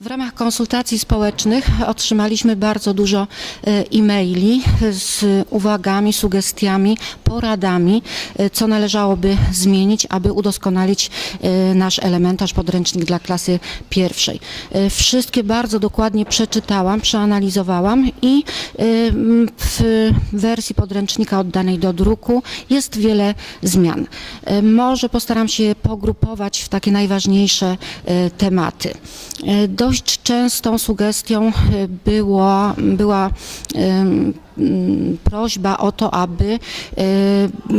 W ramach konsultacji społecznych otrzymaliśmy bardzo dużo e, e-maili z uwagami, sugestiami, poradami, e, co należałoby zmienić, aby udoskonalić e, nasz elementarz podręcznik dla klasy pierwszej. E, Wszystkie bardzo dokładnie przeczytałam, przeanalizowałam i e, w wersji podręcznika oddanej do druku jest wiele zmian. E, Może postaram się pogrupować w takie najważniejsze e, tematy. E, Dość częstą sugestią e, było, była em, mm, prośba o to, aby e,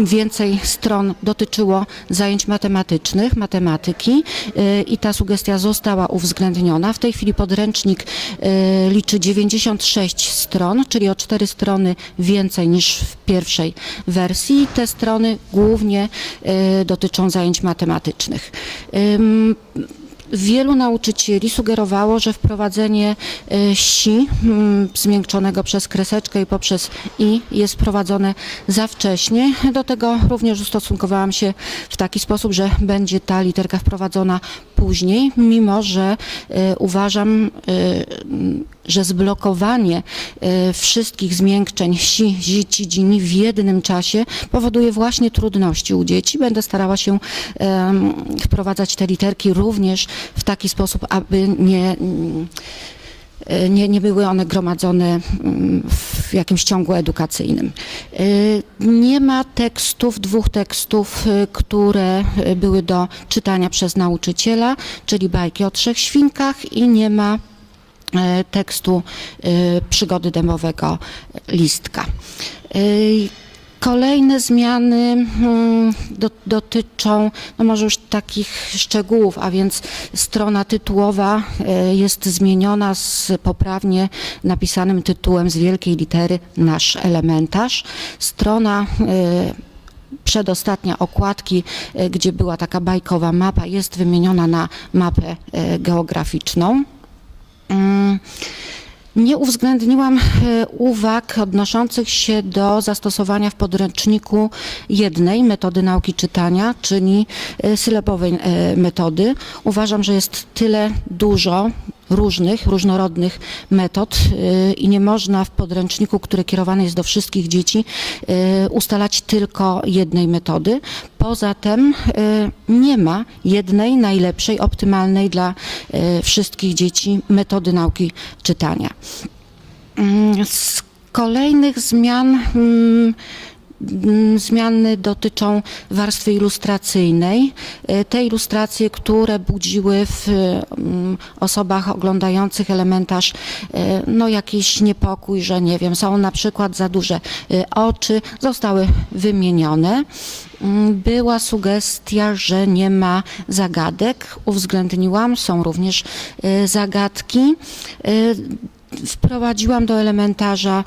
więcej stron dotyczyło zajęć matematycznych, matematyki e, i ta sugestia została uwzględniona. W tej chwili podręcznik e, liczy 96 stron, czyli o 4 strony więcej niż w pierwszej wersji. Te strony głównie e, dotyczą zajęć matematycznych. Wielu nauczycieli sugerowało, że wprowadzenie e, si mm, zmiękczonego przez kreseczkę i poprzez i jest wprowadzone za wcześnie. Do tego również ustosunkowałam się w taki sposób, że będzie ta literka wprowadzona później, mimo że e, uważam, e, że zblokowanie e, wszystkich zmiękczeń si, zi, ci, dzini w jednym czasie powoduje właśnie trudności u dzieci. Będę starała się wprowadzać te literki również w taki sposób, aby nie, nie, nie były one gromadzone mm, w jakimś ciągu edukacyjnym. E, Nie ma tekstów, dwóch tekstów, e, które były do czytania przez nauczyciela, czyli bajki o trzech świnkach i nie ma tekstu e, przygody dębowego listka. E, Kolejne zmiany mm, do, dotyczą, no może już takich szczegółów, a więc strona tytułowa e, jest zmieniona z poprawnie napisanym tytułem z wielkiej litery nasz elementarz. Strona e, przedostatnia okładki, e, gdzie była taka bajkowa mapa, jest wymieniona na mapę e, geograficzną. Nie uwzględniłam e, uwag odnoszących się do zastosowania w podręczniku jednej metody nauki czytania, czyli e, sylabowej e, metody. Uważam, że jest tyle dużo różnych, różnorodnych metod e, i nie można w podręczniku, który kierowany jest do wszystkich dzieci, e, ustalać tylko jednej metody. Poza tym e, nie ma jednej najlepszej, optymalnej dla wszystkich dzieci metody nauki czytania. Mm, Z kolejnych zmian mm, zmiany dotyczą warstwy ilustracyjnej. E, Te ilustracje, które budziły w mm, osobach oglądających elementarz e, no, jakiś niepokój, że nie wiem, są na przykład za duże e, oczy, zostały wymienione. Mm, Była sugestia, że nie ma zagadek. Uwzględniłam, są również e, zagadki. Wprowadziłam do elementarza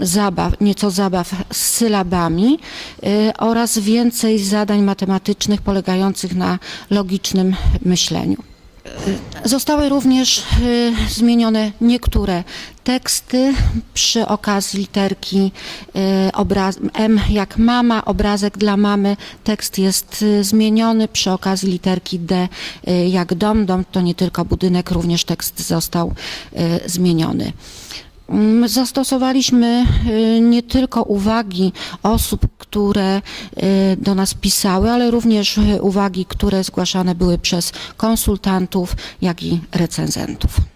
zabaw, nieco zabaw z sylabami y, oraz więcej zadań matematycznych polegających na logicznym myśleniu. Zostały również y, zmienione niektóre teksty przy okazji literki y, obraz, M jak mama, obrazek dla mamy. Tekst jest y, zmieniony przy okazji literki D jak dom. Dom to nie tylko budynek, również tekst został zmieniony. Mm, Zastosowaliśmy y, nie tylko uwagi osób, które y, do nas pisały, ale również y, uwagi, które zgłaszane były przez konsultantów, jak i recenzentów.